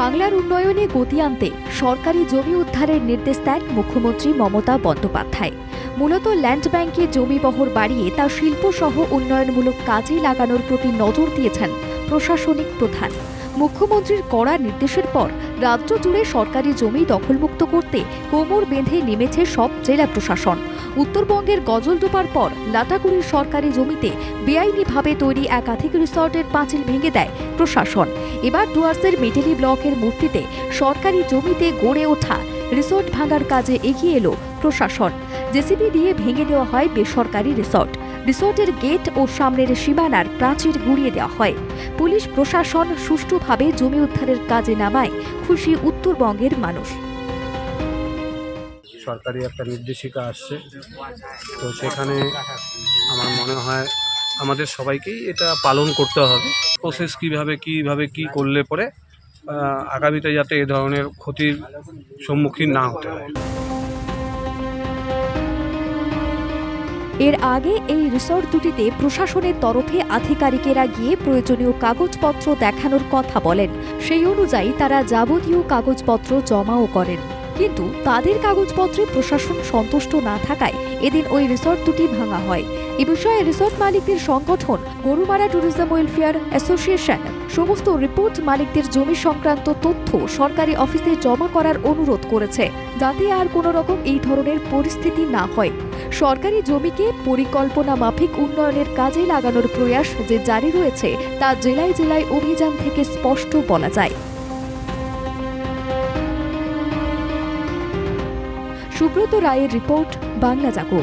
বাংলার উন্নয়নে গতি আনতে সরকারি জমি উদ্ধারের নির্দেশ দেন মুখ্যমন্ত্রী মমতা বন্দ্যোপাধ্যায়। মূলত ল্যান্ড ব্যাংকে জমি বহর বাড়িয়ে তা শিল্পসহ উন্নয়নমূলক কাজে লাগানোর প্রতি নজর দিয়েছেন প্রশাসনিক প্রধান। মুখ্যমন্ত্রীর কড়া নির্দেশের পর রাজ্য জুড়ে সরকারি জমি দখলমুক্ত করতে কোমর বেঁধে নেমেছে সব জেলা প্রশাসন। উত্তরবঙ্গের গজলডোবার পর লাটাগুড়ির সরকারি জমিতে বেআইনিভাবে তৈরি একাধিক রিসর্টের পাঁচিল ভেঙে দেয় প্রশাসন। এবার ডুয়ার্সের মেটেলি ব্লকের মূর্তিতে সরকারি জমিতে গড়ে ওঠা রিসর্ট ভাঙার কাজে এগিয়ে এলো প্রশাসন। জেসিবি দিয়ে ভেঙে দেওয়া হয় বেসরকারি রিসর্ট। রিসর্টের গেট ও সামনের সীমানার প্রাচীর গুড়িয়ে দেওয়া হয়। পুলিশ প্রশাসন সুষ্ঠুভাবে জমি উদ্ধারের কাজে নামায় খুশি উত্তরবঙ্গের মানুষ। সরকারি একটা নির্দেশিকা আসছে। তো সেখানে আমার মনে হয় আমাদের সবাইকেই এটা পালন করতে হবে। প্রসেস কীভাবে কীভাবে, কী করলে পরে আগামীতে যাতে এ ধরনের ক্ষতির সম্মুখীন না হতে হয়। এর আগে এই রিসর্ট দুটিতে প্রশাসনের তরফে আধিকারিকেরা গিয়ে প্রয়োজনীয় কাগজপত্র দেখানোর কথা বলেন। সেই অনুযায়ী তারা যাবতীয় কাগজপত্র জমাও করেন। কিন্তু তাদের কাগজপত্রে প্রশাসন সন্তুষ্ট না থাকায় এদিন ওই রিসর্ট দুটি ভাঙা হয়। এ বিষয়ে রিসর্ট মালিকদের সংগঠন, গরুমারা ট্যুরিজম ওয়েলফেয়ার অ্যাসোসিয়েশন সমস্ত রিপোর্ট মালিকদের জমি সংক্রান্ত তথ্য সরকারি অফিসে জমা করার অনুরোধ করেছে, যাতে আর কোনো রকম এই ধরনের পরিস্থিতি না হয়। সরকারি জমিকে পরিকল্পনা মাফিক উন্নয়নের কাজে লাগানোর প্রয়াস যে জারি রয়েছে, তা জেলায় জেলায় অভিযান থেকে স্পষ্ট বলা যায়। সুব্রত রায়ের রিপোর্ট বাংলা জাগো।